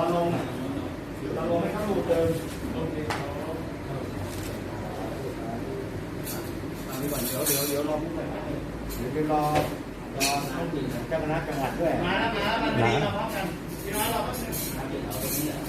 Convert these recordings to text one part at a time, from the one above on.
อนลงตอนลงให้เข้ารูเดิมอันนี้ก่อนเดี๋ยวเดี๋ยวเดี๋ยวรอผู้บริหารเดี๋ยวไปรอรอท่านเจ้าคณะจังหวัดด้วย มาแล้วมาแล้วมาดีมาพร้อมกันพี่น้อยเราก็เสร็จ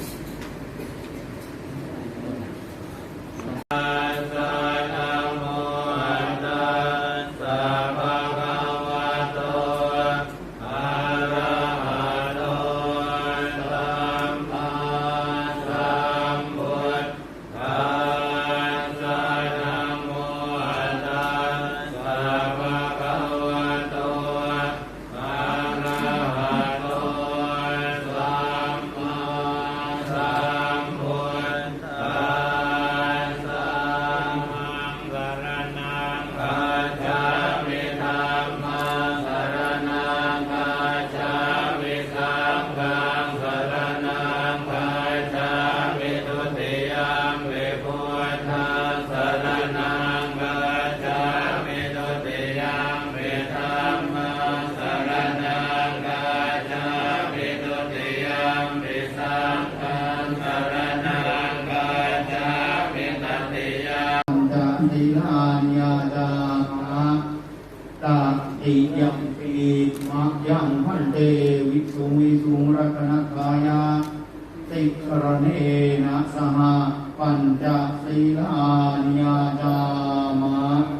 จะนิลานยาดามะตาติยัมปีมักยังพันเตวิสุงวิสุงรัตนกายาติกรเนนะสหปัญจศีลานยาดามะ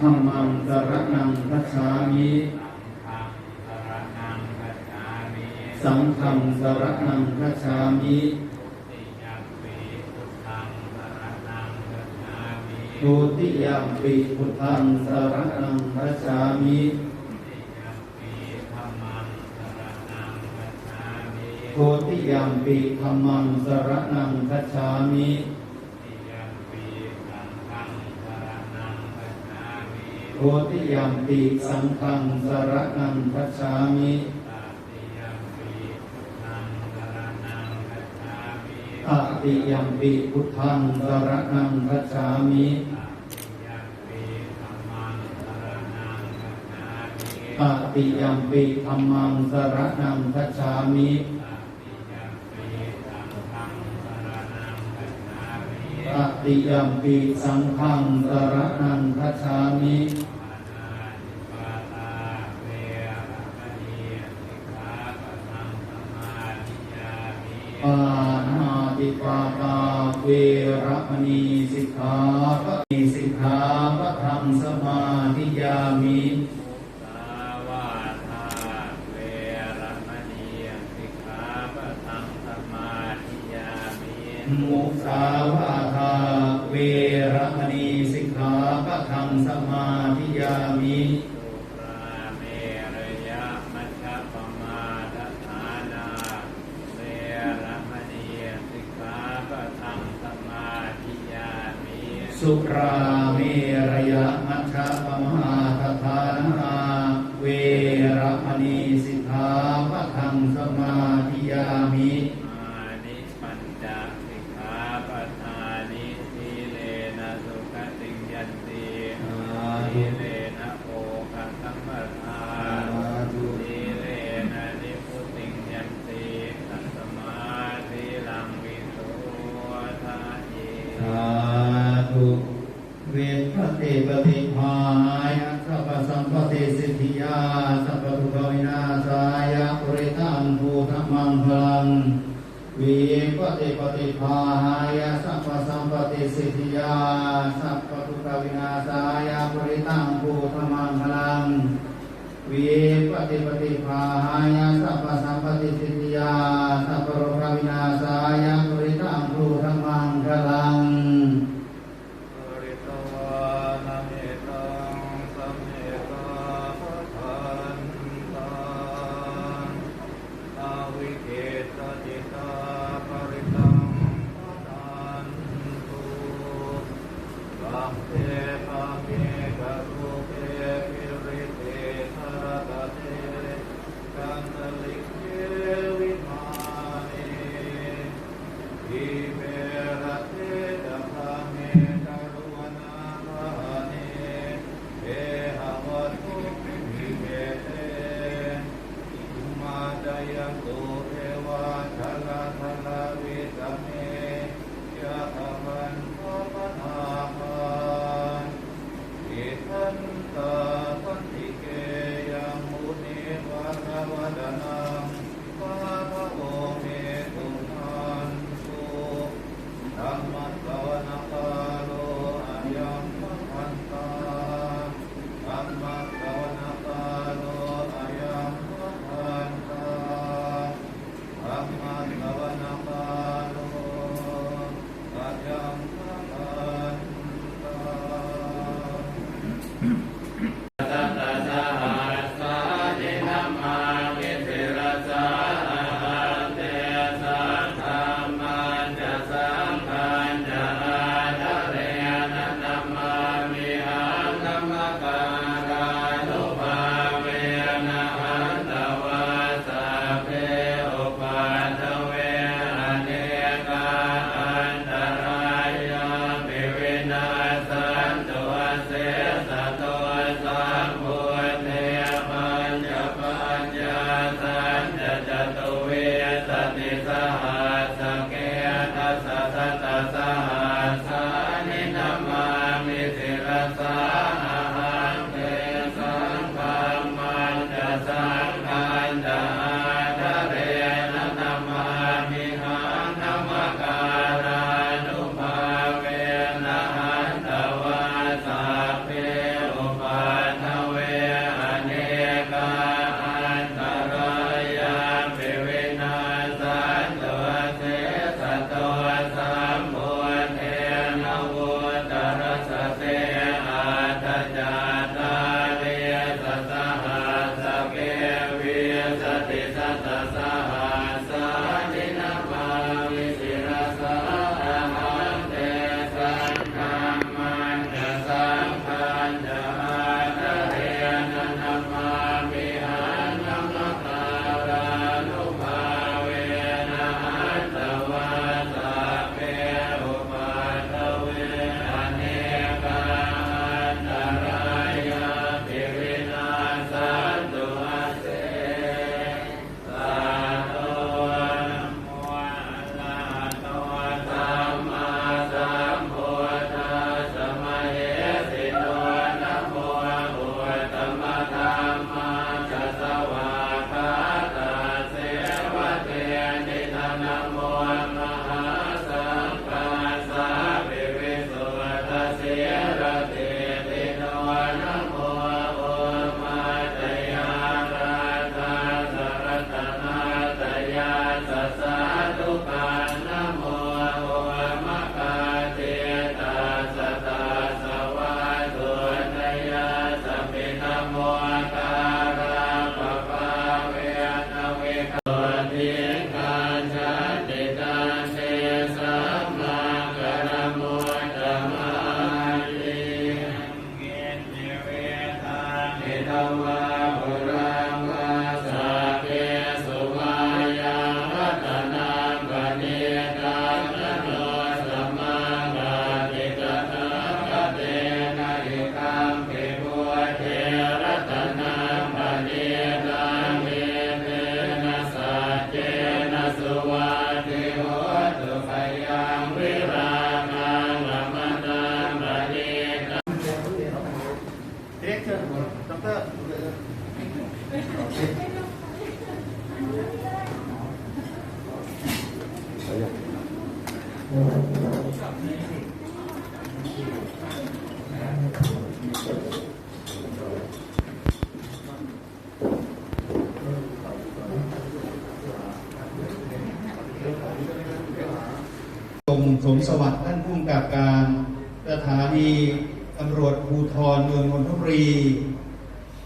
ธัมมังสรณังคัจฉามิสังฆังสรณังคัจฉามิทุติยัมปิพุทธังสรณังคัจฉามิโทติยัมปิธรรมังสรณังคัจฉามิ โทติยัมปิสังฆังสรณังคัจฉามิตติยัมปิพุทธังสรณังคัจฉามิตติยัมปิธรรมังสรณังคัจฉามิ ตติยัมปิสังฆังสรณังคัจฉามิปานาติปาตาเวระมณีสิกขาปะมีสิกขาปะธรรมสมาธิยามิสาวาทาเวระมณีสิกขาปะทังสมาธิยามิมุสาวา มสมาธิยามิสุราเมรยะมัชฌะปมาทฐานาเวระมณีสิกขาปะทังสมาธิยามิ สิทธิยาสัพพทุกขวินาศายาปริตังภูธมังพลังวิปฏิปฏิภาหายา Yeah. ติสัตตสหั มสวัสดิ์ท่านผู้กำกับการสถานีตำรวจภูธรเมืองนนทบุรี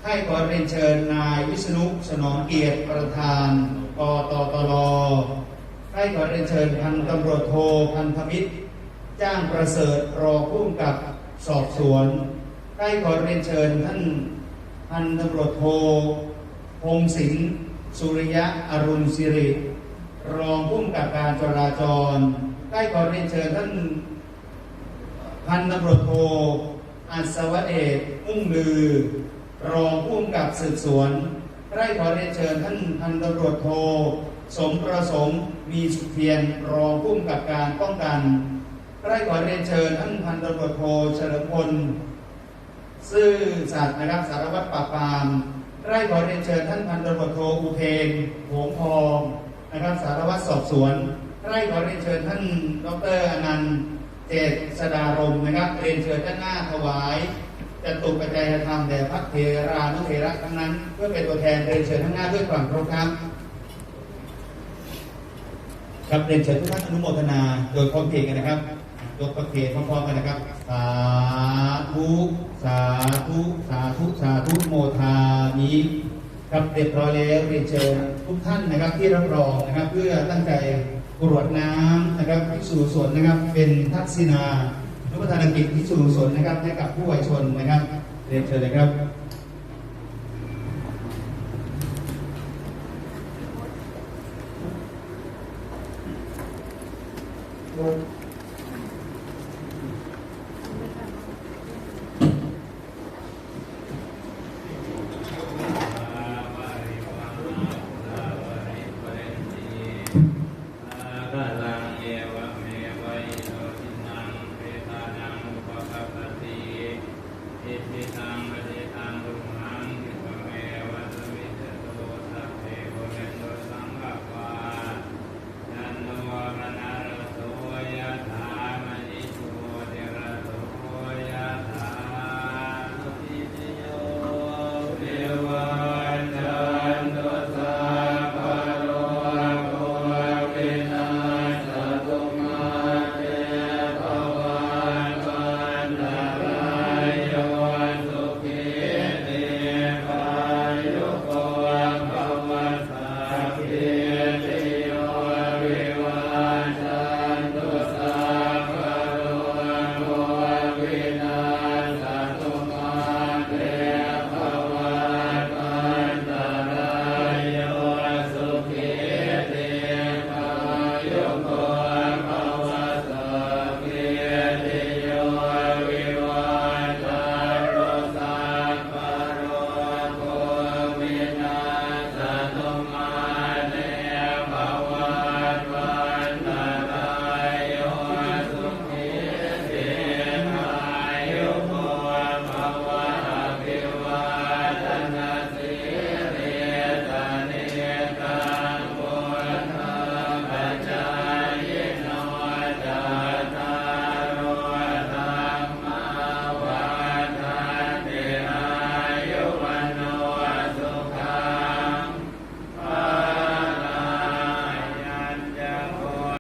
ให้ขอเรียนเชิญนายวิษณุสนองเกียรติประธานกตตลให้ขอเรียนเชิญพันตำรวจโทพันธมิตร จ้างประเสริฐรอผู้กำกับสอบสวนได้ขอเรียนเชิญท่านพันตำรวจโทพงศิลป์สุริยะอรุณสิริ รองผู้กำกับการจราจร ได้ขอเรียนเชิญท่านพันตำรวจโทอัศวเดชมุ่งลือ รองผู้กำกับสืบสวนได้ขอเรียนเชิญท่านพันตำรวจโทสมประสงค์มีสุเพียรรองผู้กำกับการป้องกันได้ขอเรียนเชิญท่านพันตำรวจโทเฉลิมพลซื่อสัตย์นะครับสารวัตรปราบปรามได้ขอเรียนเชิญท่านพันตำรวจโทอุเทนโหงทองนะครับสารวัตรสอบสวน ได้ขอเรียนเชิญท่านดรอนันต์เจษดารมนะครับ เรียนเชิญด้านหน้าถวายจะตุปัจจัยธรรมแด่พระเทรานุเทระทั้งนั้น เพื่อเป็นตัวแทนเรียนเชิญทั้างหน้าด้วยความเคารพครับครับเรียนเชิญทุกท่านอนุโมทนาโดยพร้อมเพรียงกันนะครับยกประเคนพร้อมๆกันนะครับ สาธุสาธุสาธุสาธุโมทามิครับเรียบร้อยแล้วเรียนเชิญทุกท่านนะครับที่รับรองนะครับ เพื่อตั้งใจ กรวดน้ำนะครับพิสูจน์สวนนะครับ เป็นทักษิณานุพัฒนกิจพิสูจน์สวนนะครับให้กับผู้วัยชนนะครับเรียนเชิญเลยครับ Yeah, um,